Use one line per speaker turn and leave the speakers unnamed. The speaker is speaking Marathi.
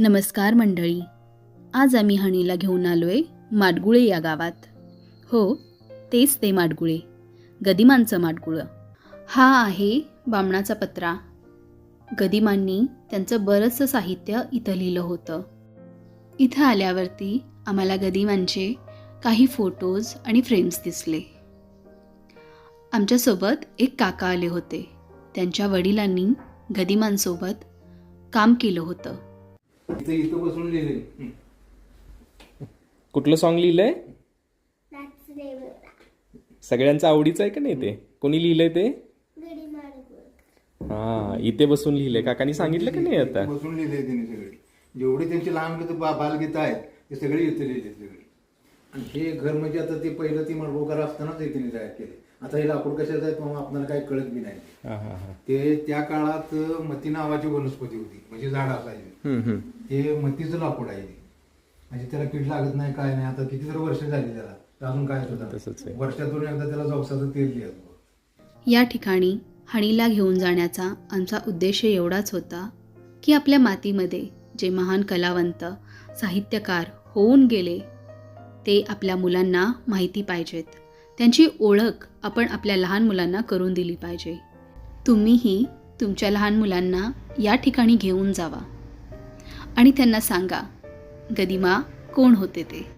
नमस्कार मंडळी. आज आम्ही हणीला घेऊन आलो आहे माडगुळे या गावात. हो तेच ते माडगुळे. गदिमांचं माडगुळं. हा आहे बामणाचा पत्रा. गदिमांनी त्यांचं बरंचसं साहित्य इथं लिहिलं होतं. इथं आल्यावरती आम्हाला गदिमांचे काही फोटोज आणि फ्रेम्स दिसले. आमच्यासोबत एक काका आले होते. त्यांच्या वडिलांनी गदिमांसोबत काम केलं होतं.
इथं इथं बसून लिहिले
कुठलं सॉन्ग लिहिलंय? सगळ्यांचं आवडीचं आहे का नाही ते? कोणी लिहिलंय ते? हा इथे बसून लिहिलंय. काकानी सांगितलं का नाही आता?
बसून लिहिले त्यांनी सगळे. जेवढे त्यांचे लहान गीत बा बालगीत आहेत ते सगळे इथे लिहिले सगळे. आणि हे घर म्हणजे आता ते पहिलं ती मडगोकार असतानाच ते त्यांनी तयार केले आता हे लाकूड कशाचं आहे? मग आपल्याला काही कळत बी नाही.
हा हा हा.
ते त्या काळात मती नावाची वनस्पती होती. म्हणजे झाड असायची.
हम्म, हम्म.
ते मतीचं लाकूड आहे ते. म्हणजे त्याला कीड लागत नाही काय नाही. आता किती तर वर्ष झाली त्याला. तर अजून काय
तसंच आहे.
सुद्धा वर्षातून एकदा त्याला जवसाचं तेल लिहितो
या ठिकाणी हणीला घेऊन जाण्याचा आमचा उद्देश एवढाच होता की आपल्या मातीमध्ये जे महान कलावंत साहित्यकार होऊन गेले ते आपल्या मुलांना माहिती पाहिजेत. त्यांची ओळख आपण आपल्या लहान मुलांना करून दिली पाहिजे. तुम्हीही तुमच्या लहान मुलांना या ठिकाणी घेऊन जावा. आणि त्यांना सांगा गदिमा कोण होते ते?